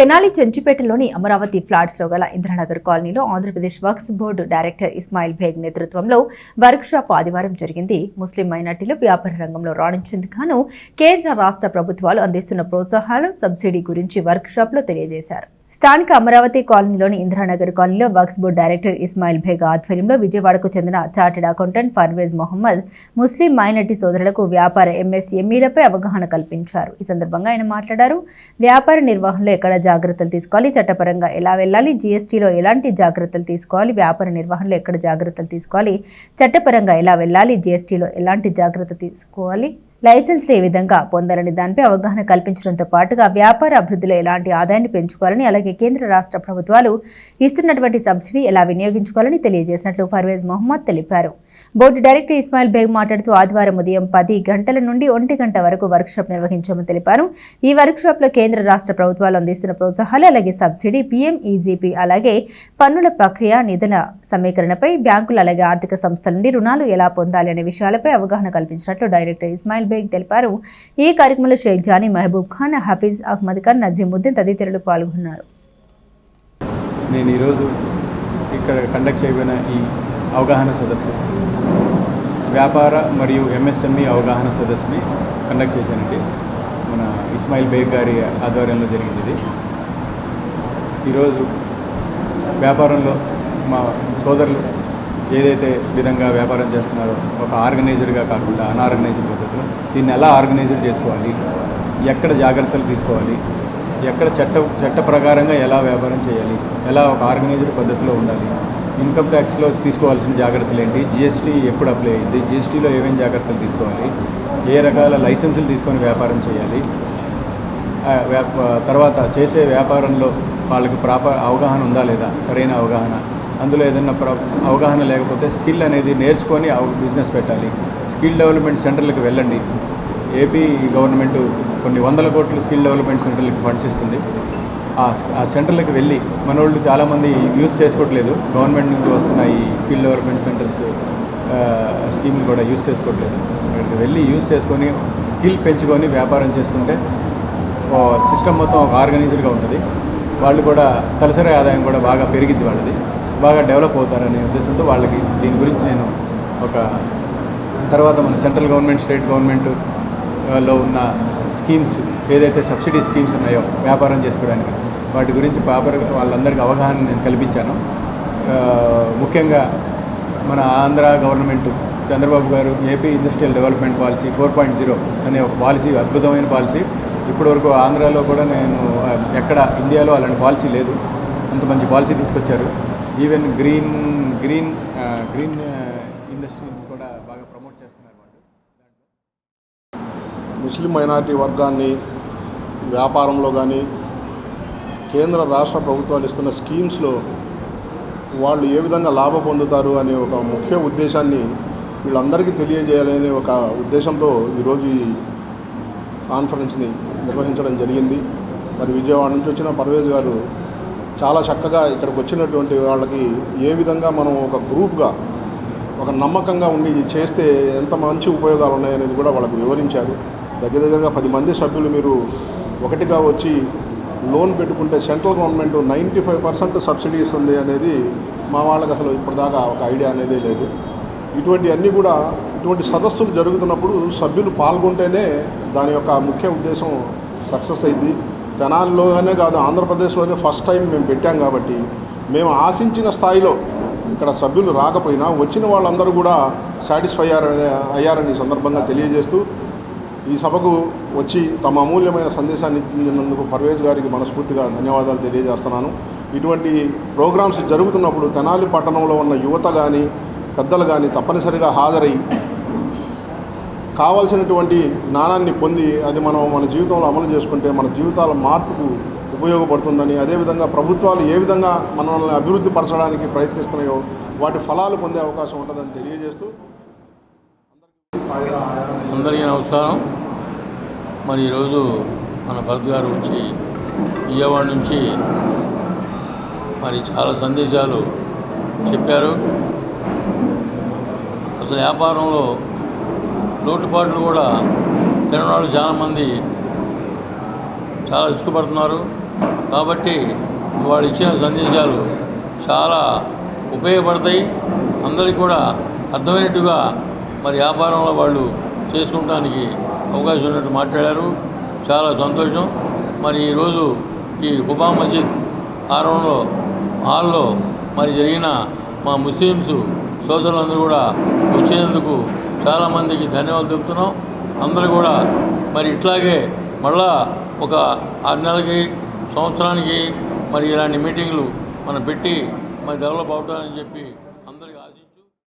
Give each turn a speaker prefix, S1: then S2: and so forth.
S1: తెనాలి చెంచుపేటలోని అమరావతి ఫ్లాట్స్లో గల ఇంద్రనగర్ కాలనీలో Andhra Pradesh Waqf board director Ismail Baig నేతృత్వంలో వర్క్ షాప్ ఆదివారం జరిగింది. ముస్లిం మైనార్టీలు వ్యాపార రంగంలో రాణించేందుకు కేంద్ర రాష్ట్ర ప్రభుత్వాలు అందిస్తున్న ప్రోత్సాహాలు సబ్సిడీ గురించి వర్క్షాప్లో తెలియజేశారు. స్థానిక అమరావతి కాలనీలోని ఇందిరానగర్ కాలనీలో వర్క్స్ బోర్డు డైరెక్టర్ ఇస్మాయిల్ బేగ్ ఆధ్వర్యంలో విజయవాడకు చెందిన chartered accountant Parvez Mohammed Muslim minority సోదరులకు వ్యాపార ఎంఎస్ఎంఈలపై అవగాహన కల్పించారు. ఈ సందర్భంగా ఆయన మాట్లాడారు. వ్యాపార నిర్వహణలో ఎక్కడ జాగ్రత్తలు తీసుకోవాలి? చట్టపరంగా ఎలా వెళ్ళాలి? జీఎస్టీలో ఎలాంటి జాగ్రత్తలు తీసుకోవాలి? వ్యాపార నిర్వహణలో ఎక్కడ జాగ్రత్తలు తీసుకోవాలి? చట్టపరంగా ఎలా వెళ్ళాలి? జీఎస్టీలో ఎలాంటి జాగ్రత్త తీసుకోవాలి? లైసెన్స్లు ఏ విధంగా పొందాలని దానిపై అవగాహన కల్పించడంతో పాటుగా వ్యాపార అభివృద్ధిలో ఎలాంటి ఆదాయాన్ని పెంచుకోవాలని అలాగే కేంద్ర రాష్ట్ర ప్రభుత్వాలు ఇస్తున్నటువంటి సబ్సిడీ ఎలా వినియోగించుకోవాలని తెలియజేసినట్లు పర్వేజ్ మొహమ్మద్ తెలిపారు. బోర్డు డైరెక్టర్ ఇస్మాయిల్ బేగ్ మాట్లాడుతూ ఆదివారం ఉదయం పది గంటల నుండి ఒంటి గంట వరకు వర్క్షాప్ నిర్వహించామని తెలిపారు. ఈ వర్క్షాప్లో కేంద్ర రాష్ట్ర ప్రభుత్వాలు అందిస్తున్న ప్రోత్సాహాలు అలాగే సబ్సిడీ పీఎం ఈజీపీ అలాగే పన్నుల ప్రక్రియ నిధుల సమీకరణపై బ్యాంకులు అలాగే ఆర్థిక సంస్థల నుండి రుణాలు ఎలా పొందాలి అనే విషయాలపై అవగాహన కల్పించినట్లు డైరెక్టర్ ఇస్మాయిల్ బేగ్ తెలిపారు. ఈ కార్యక్రమంలో షేక్ జానీ మహబూబ్ ఖాన్ హఫీజ్ అహ్మద్ ఖాన్ నజీముద్దీన్ తదితరులు పాల్గొన్నారు.
S2: నేను ఈరోజు ఇక్కడ కండక్ట్ చేయబడిన ఈ అవగాహన సదస్సు వ్యాపార మరియు ఎంఎస్ఎంఈ అవగాహన సదస్సుని కండక్ట్ చేశానండి. మన ఇస్మాయిల్ బేగ్ గారి ఆధ్వర్యంలో జరిగింది ఇది. ఈరోజు వ్యాపారంలో మా సోదరులు ఏదైతే విధంగా వ్యాపారం చేస్తున్నారో ఒక ఆర్గనైజర్గా కాకుండా అనార్గనైజర్గా పద్ధతిలో దీన్ని ఎలా ఆర్గనైజ్డ్ చేసుకోవాలి? ఎక్కడ జాగ్రత్తలు తీసుకోవాలి? ఎక్కడ చట్ట చట్ట ప్రకారంగా ఎలా వ్యాపారం చేయాలి? ఎలా ఒక ఆర్గనైజ్డ్ పద్ధతిలో ఉండాలి? ఇన్కమ్ ట్యాక్స్లో తీసుకోవాల్సిన జాగ్రత్తలు ఏంటి? జిఎస్టీ ఎప్పుడు అప్లై అయింది? జిఎస్టీలో ఏమేమి జాగ్రత్తలు తీసుకోవాలి? ఏ రకాల లైసెన్సులు తీసుకొని వ్యాపారం చేయాలి? తర్వాత చేసే వ్యాపారంలో వాళ్ళకి ప్రాపర్ అవగాహన ఉందా లేదా? సరైన అవగాహన. అందులో ఏదైనా ప్ర అవగాహన లేకపోతే స్కిల్ అనేది నేర్చుకొని బిజినెస్ పెట్టాలి. స్కిల్ డెవలప్మెంట్ సెంటర్లకు వెళ్ళండి. ఏపీ గవర్నమెంట్ కొన్ని వందల కోట్లు స్కిల్ డెవలప్మెంట్ సెంటర్లకు ఫండ్స్ ఇస్తుంది. ఆ ఆ సెంటర్లకు వెళ్ళి మన వాళ్ళు చాలామంది యూస్ చేసుకోవట్లేదు. గవర్నమెంట్ నుంచి వస్తున్న ఈ స్కిల్ డెవలప్మెంట్ సెంటర్స్ స్కీమ్లు కూడా యూస్ చేసుకోవట్లేదు. అక్కడికి వెళ్ళి యూస్ చేసుకొని స్కిల్ పెంచుకొని వ్యాపారం చేసుకుంటే సిస్టమ్ మొత్తం ఒక ఆర్గనైజ్డ్గా ఉంటుంది. వాళ్ళు కూడా తలసరి ఆదాయం కూడా బాగా పెరిగిద్ది వాళ్ళది. బాగా డెవలప్ అవుతారనే ఉద్దేశంతో వాళ్ళకి దీని గురించి నేను ఒక తర్వాత మన సెంట్రల్ గవర్నమెంట్ స్టేట్ గవర్నమెంట్లో ఉన్న స్కీమ్స్ ఏదైతే సబ్సిడీ స్కీమ్స్ ఉన్నాయో వ్యాపారం చేసుకోవడానికి వాటి గురించి పాపర్ వాళ్ళందరికీ అవగాహన నేను కల్పించాను. ముఖ్యంగా మన Andhra government Chandrababu garu AP industrial development policy four point zero అనే ఒక పాలసీ అద్భుతమైన పాలసీ. ఇప్పటివరకు ఆంధ్రాలో కూడా నేను ఎక్కడ ఇండియాలో అలాంటి పాలసీ లేదు. అంత మంచి పాలసీ తీసుకొచ్చారు. ఈవెన్ గ్రీన్ గ్రీన్ గ్రీన్ ఇండస్ట్రీని కూడా బాగా ప్రమోట్ చేస్తున్నారు వాళ్ళు.
S3: ముస్లిం మైనారిటీ వర్గాన్ని వ్యాపారంలో కానీ కేంద్ర రాష్ట్ర ప్రభుత్వాలు ఇస్తున్న స్కీమ్స్లో వాళ్ళు ఏ విధంగా లాభ పొందుతారు అనే ఒక ముఖ్య ఉద్దేశాన్ని వీళ్ళందరికీ తెలియజేయాలనే ఒక ఉద్దేశంతో ఈరోజు ఈ కాన్ఫరెన్స్ని నిర్వహించడం జరిగింది. మరి విజయవాడ నుంచి వచ్చిన పర్వేజ్ గారు చాలా చక్కగా ఇక్కడికి వచ్చినటువంటి వాళ్ళకి ఏ విధంగా మనం ఒక గ్రూప్గా ఒక నమ్మకంగా ఉండి చేస్తే ఎంత మంచి ఉపయోగాలు ఉన్నాయనేది కూడా వాళ్ళకు వివరించారు. దగ్గర దగ్గరగా పది మంది సభ్యులు మీరు ఒకటిగా వచ్చి లోన్ పెట్టుకుంటే central government ninety five percent subsidy ఇస్తుంది అనేది మా వాళ్ళకి అసలు ఇప్పటిదాకా ఒక ఐడియా అనేదే లేదు. ఇటువంటి అన్నీ కూడా ఇటువంటి సదస్సులు జరుగుతున్నప్పుడు సభ్యులు పాల్గొంటేనే దాని యొక్క ముఖ్య ఉద్దేశం సక్సెస్ అయింది తెనాలిలోనే కాదు ఆంధ్రప్రదేశ్లోనే ఫస్ట్ టైం మేము పెట్టాం కాబట్టి మేము ఆశించిన స్థాయిలో ఇక్కడ సభ్యులు రాకపోయినా వచ్చిన వాళ్ళందరూ కూడా సాటిస్ఫై అయ్యారని అయ్యారని సందర్భంగా తెలియజేస్తూ ఈ సభకు వచ్చి తమ అమూల్యమైన సందేశాన్ని ఇచ్చినందుకు పర్వేజ్ గారికి మనస్ఫూర్తిగా ధన్యవాదాలు తెలియజేస్తున్నాను. ఇటువంటి ప్రోగ్రామ్స్ జరుగుతున్నప్పుడు తెనాలి పట్టణంలో ఉన్న యువత కానీ పెద్దలు కానీ తప్పనిసరిగా హాజరై కావాల్సినటువంటి జ్ఞానాన్ని పొంది అది మనం మన జీవితంలో అమలు చేసుకుంటే మన జీవితాల మార్పుకు ఉపయోగపడుతుందని అదేవిధంగా ప్రభుత్వాలు ఏ విధంగా మనల్ని అభివృద్ధి పరచడానికి ప్రయత్నిస్తున్నాయో వాటి ఫలాలు పొందే అవకాశం ఉంటుందని తెలియజేస్తూ
S4: అందరికీ నమస్కారం. మరి ఈరోజు మన భరత్ గారు వచ్చి విజయవాడ నుంచి మరి చాలా సందేశాలు చెప్పారు. అసలు వ్యాపారంలో లోటుపాట్లు కూడా తినవాళ్ళు చాలామంది చాలా ఇష్టపడుతున్నారు కాబట్టి వాళ్ళు ఇచ్చిన సందేశాలు చాలా ఉపయోగపడతాయి. అందరికీ కూడా అర్థమయ్యేట్టుగా మరి వ్యాపారంలో వాళ్ళు చేసుకోవడానికి అవకాశం ఉన్నట్టు మాట్లాడారు. చాలా సంతోషం. మరి ఈరోజు ఈ కుబా మస్జిద్ ఆరంలో హాల్లో మరి జరిగిన మా ముస్లిమ్స్ సోదరులందరూ కూడా వచ్చేందుకు చాలామందికి ధన్యవాదాలు చెప్తున్నాం అందరూ కూడా మరి ఇట్లాగే మళ్ళా ఒక ఆరు నెలలకి సంవత్సరానికి మరి ఇలాంటి మీటింగ్లు మనం పెట్టి మరి డెవలప్ అవుతానని చెప్పి